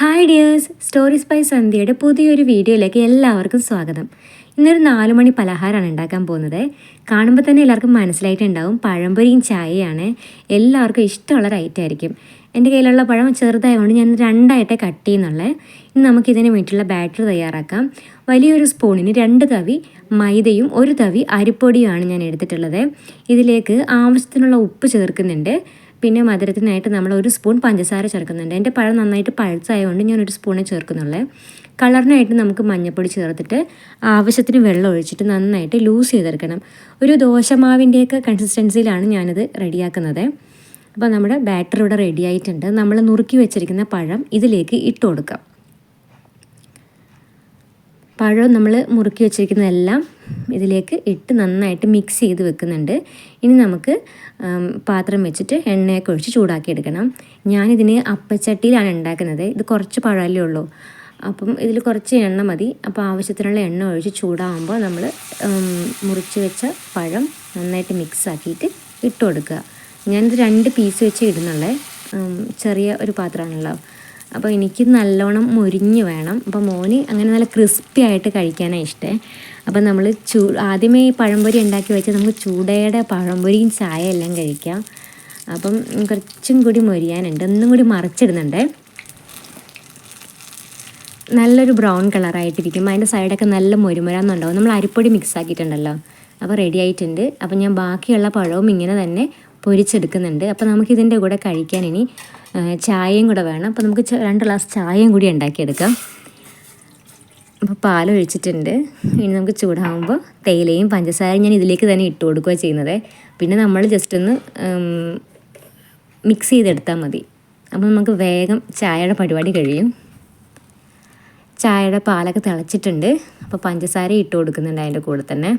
Hi dears stories by സന്ധ്യയുടെ പുതിയൊരു വീഡിയോയിലേക്ക് എല്ലാവർക്കും സ്വാഗതം. ഇന്നൊരു നാലു മണി പലഹാരമാണ് ഉണ്ടാക്കാൻ പോകുന്നത്. കാണുമ്പോൾ തന്നെ എല്ലാവർക്കും മനസ്സിലായിട്ടുണ്ടാവും. പഴംപൊരിയും ചായയാണ്. എല്ലാവർക്കും ഇഷ്ടമുള്ള റൈറ്റ് ആയിരിക്കും. എന്റെ കയ്യിലുള്ള പഴം ചെറുതായതുകൊണ്ട് ഞാൻ രണ്ടായിട്ടേ കട്ട് ചെയ്യുന്നുള്ളത് ഇനി നമുക്കിതിന് വേണ്ടിയിട്ടുള്ള ബാറ്റർ തയ്യാറാക്കാം. വലിയൊരു സ്പൂണിന് രണ്ട് തവി മൈദയും ഒരു തവി അരിപ്പൊടിയുമാണ് ഞാൻ എടുത്തിട്ടുള്ളത്. ഇതിലേക്ക് ആവശ്യത്തിനുള്ള ഉപ്പ് ചേർക്കുന്നുണ്ട്. പിന്നെ മധുരത്തിനായിട്ട് നമ്മൾ ഒരു സ്പൂൺ പഞ്ചസാര ചേർക്കുന്നുണ്ട്. എന്റെ പഴം നന്നായിട്ട് പഴുത്തായതുകൊണ്ട് ഞാൻ ഒരു സ്പൂണേ ചേർക്കുന്നുള്ളേ. കളറിനായിട്ട് നമുക്ക് മഞ്ഞൾപ്പൊടി ചേർത്തിട്ട് ആവശ്യത്തിന് വെള്ളം ഒഴിച്ചിട്ട് നന്നായിട്ട് ലൂസ് ചെയ്തെടുക്കണം. ഒരു ദോശമാവിന്റെയൊക്കെ കൺസിസ്റ്റൻസിയിലാണ് ഞാനിത് റെഡിയാക്കുന്നത്. അപ്പോൾ നമ്മുടെ ബാറ്റർ ഇവിടെ റെഡി ആയിട്ടുണ്ട്. നമ്മൾ നുറുക്കി വെച്ചിരിക്കുന്ന പഴം ഇതിലേക്ക് ഇട്ട് കൊടുക്കാം. പഴം നമ്മൾ മുറുക്കി വെച്ചിരിക്കുന്നതെല്ലാം ഇതിലേക്ക് ഇട്ട് നന്നായിട്ട് മിക്സ് ചെയ്ത് വെക്കുന്നുണ്ട്. ഇനി നമുക്ക് പാത്രം വെച്ചിട്ട് എണ്ണയൊക്കെ ഒഴിച്ച് ചൂടാക്കിയെടുക്കണം. ഞാനിതിന് അപ്പച്ചട്ടിയിലാണ് ഉണ്ടാക്കുന്നത്. ഇത് കുറച്ച് പഴമല്ലേ ഉള്ളൂ. അപ്പം ഇതിൽ കുറച്ച് എണ്ണ മതി. അപ്പോൾ ആവശ്യത്തിനുള്ള എണ്ണ ഒഴിച്ച് ചൂടാകുമ്പോൾ നമ്മൾ മുറിച്ച് വെച്ച പഴം നന്നായിട്ട് മിക്സ് ആക്കിയിട്ട് ഇട്ട് കൊടുക്കുക. ഞാനിത് രണ്ട് പീസ് വെച്ച് ഇടുന്നുള്ളേ. ചെറിയ ഒരു പാത്രമാണല്ലോ. അപ്പോൾ എനിക്ക് നല്ലോണം മുരിഞ്ഞ് വേണം. അപ്പോൾ മോന് അങ്ങനെ നല്ല ക്രിസ്പി ആയിട്ട് കഴിക്കാനാണ് ഇഷ്ടം. അപ്പോൾ നമ്മൾ ചൂ ആദ്യമേ ഈ പഴംപൊരി ഉണ്ടാക്കി വെച്ചാൽ നമുക്ക് ചൂടയുടെ പഴംപൊരിയും ചായ എല്ലാം കഴിക്കാം. അപ്പം കുറച്ചും കൂടി മൊരിയാനുണ്ട്. ഒന്നും കൂടി മറിച്ചിടുന്നുണ്ട്. നല്ലൊരു ബ്രൗൺ കളറായിട്ടിരിക്കും. അതിന്റെ സൈഡൊക്കെ നല്ല മുരുമുരാന്നുണ്ടാവും. നമ്മൾ അരിപ്പൊടി മിക്സ് ആക്കിയിട്ടുണ്ടല്ലോ. അപ്പോൾ റെഡി ആയിട്ടുണ്ട്. അപ്പോൾ ഞാൻ ബാക്കിയുള്ള പഴവും ഇങ്ങനെ തന്നെ പൊരിച്ചെടുക്കുന്നുണ്ട്. അപ്പോൾ നമുക്കിതിന്റെ കൂടെ കഴിക്കാൻ ഇനി ചായയും കൂടെ വേണം. അപ്പോൾ നമുക്ക് രണ്ട് ഗ്ലാസ് ചായയും കൂടി ഉണ്ടാക്കിയെടുക്കാം. അപ്പോൾ പാലൊഴിച്ചിട്ടുണ്ട് ഇനി നമുക്ക് ചൂടാകുമ്പോൾ തേയിലയും പഞ്ചസാരയും ഞാൻ ഇതിലേക്ക് തന്നെ ഇട്ട് കൊടുക്കുക ചെയ്യുന്നത്. പിന്നെ നമ്മൾ ജസ്റ്റ് ഒന്ന് മിക്സ് ചെയ്തെടുത്താൽ മതി. അപ്പോൾ നമുക്ക് വേഗം ചായയുടെ പരിപാടി കഴിയും. ചായയുടെ പാലൊക്കെ തിളച്ചിട്ടുണ്ട്. അപ്പോൾ പഞ്ചസാര ഇട്ട് കൊടുക്കുന്നുണ്ട് അതിന്റെ കൂടെ തന്നെ.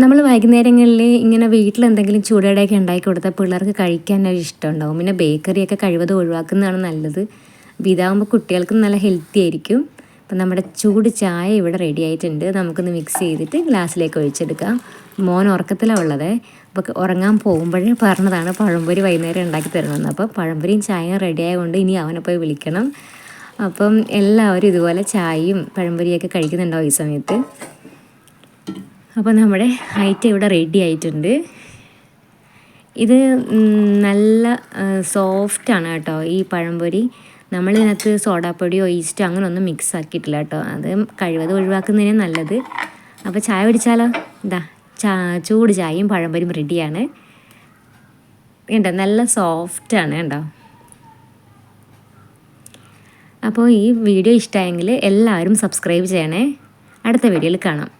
നമ്മൾ വൈകുന്നേരങ്ങളിൽ ഇങ്ങനെ വീട്ടിൽ എന്തെങ്കിലും ചൂടോടെയൊക്കെ ഉണ്ടാക്കി കൊടുത്താൽ പിള്ളേർക്ക് കഴിക്കാൻ ഒരു ഇഷ്ടമുണ്ടാവും. പിന്നെ ബേക്കറിയൊക്കെ കഴിവതും ഒഴിവാക്കുന്നതാണ് നല്ലത്. അപ്പോൾ ഇതാകുമ്പോൾ കുട്ടികൾക്കും നല്ല ഹെൽത്തി ആയിരിക്കും. അപ്പം നമ്മുടെ ചൂട് ചായ ഇവിടെ റെഡി ആയിട്ടുണ്ട്. നമുക്കൊന്ന് മിക്സ് ചെയ്തിട്ട് ഗ്ലാസ്സിലേക്ക് ഒഴിച്ചെടുക്കാം. മോൻ ഉറക്കത്തിലാണ് ഉള്ളത്. അപ്പോൾ ഉറങ്ങാൻ പോകുമ്പോഴേ പറഞ്ഞതാണ് പഴംപൊരി വൈകുന്നേരം ഉണ്ടാക്കി തരണമെന്ന്. അപ്പോൾ പഴംപൊരിയും ചായയും റെഡി ആയതുകൊണ്ട് ഇനി അവനെ പോയി വിളിക്കണം. അപ്പം എല്ലാവരും ഇതുപോലെ ചായയും പഴംപൊരിയൊക്കെ കഴിക്കുന്നുണ്ടാവും ഈ സമയത്ത്. അപ്പോൾ നമ്മുടെ ഹൈറ്റ് ഇവിടെ റെഡി ആയിട്ടുണ്ട്. ഇത് നല്ല സോഫ്റ്റാണ് കേട്ടോ ഈ പഴംപൊരി. നമ്മളിതിനകത്ത് സോഡാപ്പൊടിയോ ഈസ്റ്റോ അങ്ങനെ ഒന്നും മിക്സ് ആക്കിയിട്ടില്ല കേട്ടോ. അത് കഴിവത് ഒഴിവാക്കുന്നതിന് നല്ലത്. അപ്പോൾ ചായ പിടിച്ചാലോ ഇതാ ചാ ചൂട് ചായയും പഴംപൊരിയും റെഡിയാണ് കണ്ടോ? നല്ല സോഫ്റ്റാണ് കേട്ടോ അപ്പോൾ ഈ വീഡിയോ ഇഷ്ടമായെങ്കിൽ എല്ലാവരും സബ്സ്ക്രൈബ് ചെയ്യണേ. അടുത്ത വീഡിയോയിൽ കാണാം.